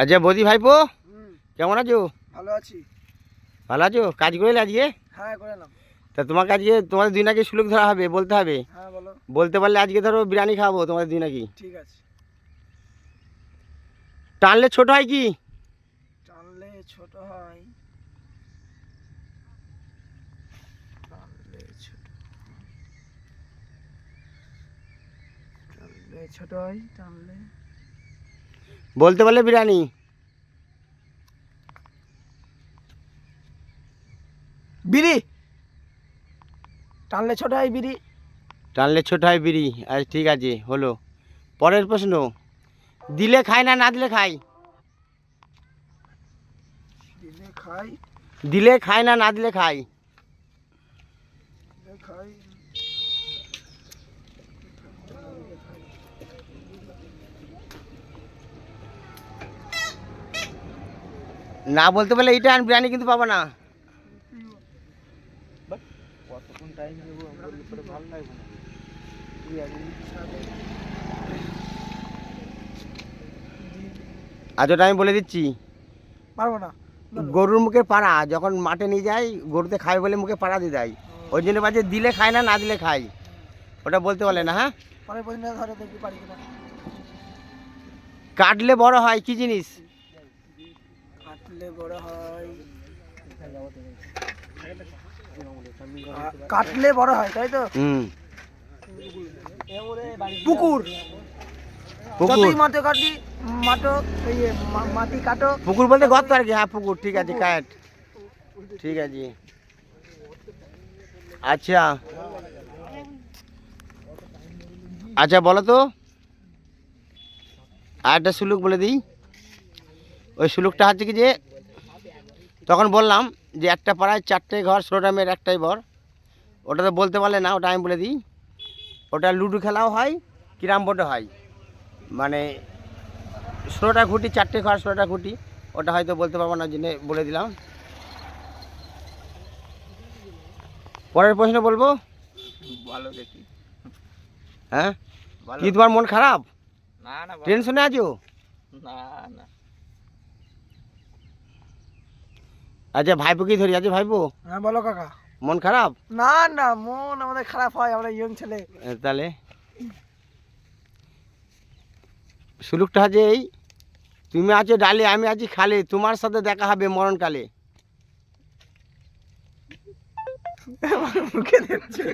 আচ্ছা বৌদি ভাইপো কেমন আছো? ভালো আছি। ভালো আছো? কাজ করলে আজকে? হ্যাঁ তা তোমাকে আজকে তোমাদের দুই নাকি সুলুক ধরা হবে বলতে হবে? হ্যাঁ বলো। বলতে পারলে আজকে ধরো বিরিয়ানি খাব তোমাদের দুই নাকি? ঠিক আছে। টানলে ছোট হয় কি? টানলে ছোট হয়। ছোট হয় টানলে বলতে পারলে বিরিয়ানি। বিড়ি টানলে ছোট হয় বিড়ি টানলে ছোট হয় বিড়ি আচ্ছা ঠিক আছে হলো। পরের প্রশ্ন দিলে খায় না না দিলে খাই দিলে খাই দিলে খাই না না দিলে খাই দিলে খাই না বলতে পারলে এইটা আর বিরিয়ানি কিন্তু পাবো না। আজ ওটা আমি বলে দিচ্ছি। পারব না। গরুর মুখে পাড়া যখন মাঠে নিয়ে যায় গরুতে খায় বলে মুখে পাড়া দিয়ে দেয়। ওই জন্য বাজে দিলে খায় না না দিলে খাই ওটা বলতে বলে না হ্যাঁ? পরে পর্যন্ত ধরে দেখি পারি কাটলে বড় হয় কি জিনিস? কাটলে বড় হয়। কাটলে বড় হয় তাই তো? হুম। পুকুর। পুকুর। মাঠে কাটি মাটো মাটি কাটো। পুকুর বলতে গর্ত আর কি হ্যাঁ পুকুর ঠিক আছে কাট। ঠিক আছে। আচ্ছা। আচ্ছা বলো তো। আর একটা সুলুক বলে দিই। ওই সুলুকটা হচ্ছে কি যে তখন বললাম যে একটা পাড়ায় চারটে ঘর ষোলোটা মেয়ের একটাই বর। ওটা তো বলতে পারলে না ওটা আমি বলে দিই। ওটা লুডো খেলাও হয় কিরাম বোর্ডও হয়। মানে ষোলোটা খুঁটি চারটে ঘর ষোলোটা খুঁটি ওটা হয়তো বলতে পারব না জেনে বলে দিলাম। পরের প্রশ্ন বলব? ভালো দেখি। হ্যাঁ? কি তোমার মন খারাপ? না না টেনশনে আছো? না না। আচ্ছা ভাইপো কি ধরি? আছে ভাইপো। হ্যাঁ বলো কাকা। মন খারাপ? না না মন আমাদের খারাপ হয় আমরা ইয়ং ছেলে। তাহলে? সুলুকটা হচ্ছে এই তুমি আছো ডালে আমি আছি খালে তোমার সাথে দেখা হবে মরণকালে। মুখে দিচ্ছে